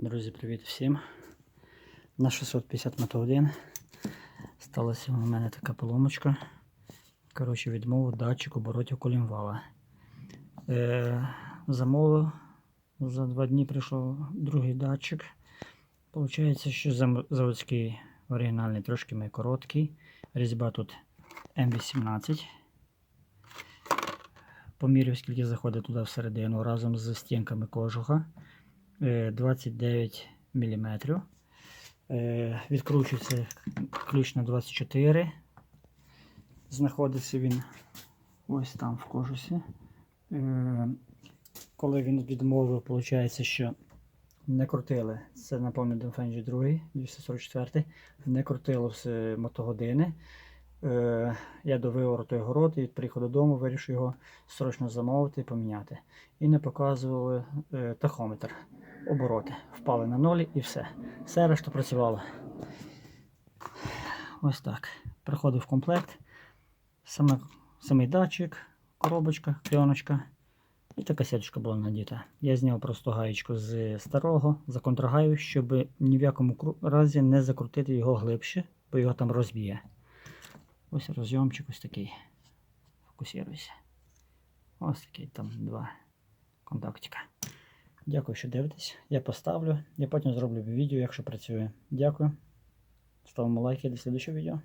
Друзі, привіт всім. На 650 мотогодин сталася у мене така поломочка. Коротше, відмовив датчик оборотів колінвала. Е, замовив, за два дні прийшов другий датчик. Получається, що заводський оригінальний трошки мій короткий. Різьба тут М18. Поміряв, скільки заходить туди всередину разом з стінками кожуха. Е, 29 мм. Відкручується ключ на 24. Знаходиться він ось там в кожусі. Е, Коли він відмовив, виходить, що не крутили. Це напевно Денфенджі 2, 244. Не крутило все мотогодини. Е, Я до вивороту його город і приїхав додому, вирішив його срочно замовити і поміняти. І не показували е, тахометр обороти. Впали на нолі і все. Все решта працювало. Ось так. Приходив комплект. Саме, самий датчик, коробочка, кльоночка. І така сіточка була надіта. Я зняв просто гаєчку з старого, законтрагаю, щоб ні в якому разі не закрутити його глибше, бо його там розб'є. Ось розйомчик ось такий. Фокусируйся. Ось такий там два контактика. Дякую, що дивитесь. Я поставлю. Я потім зроблю відео, якщо працює. Дякую. Ставимо лайки до слідчого відео.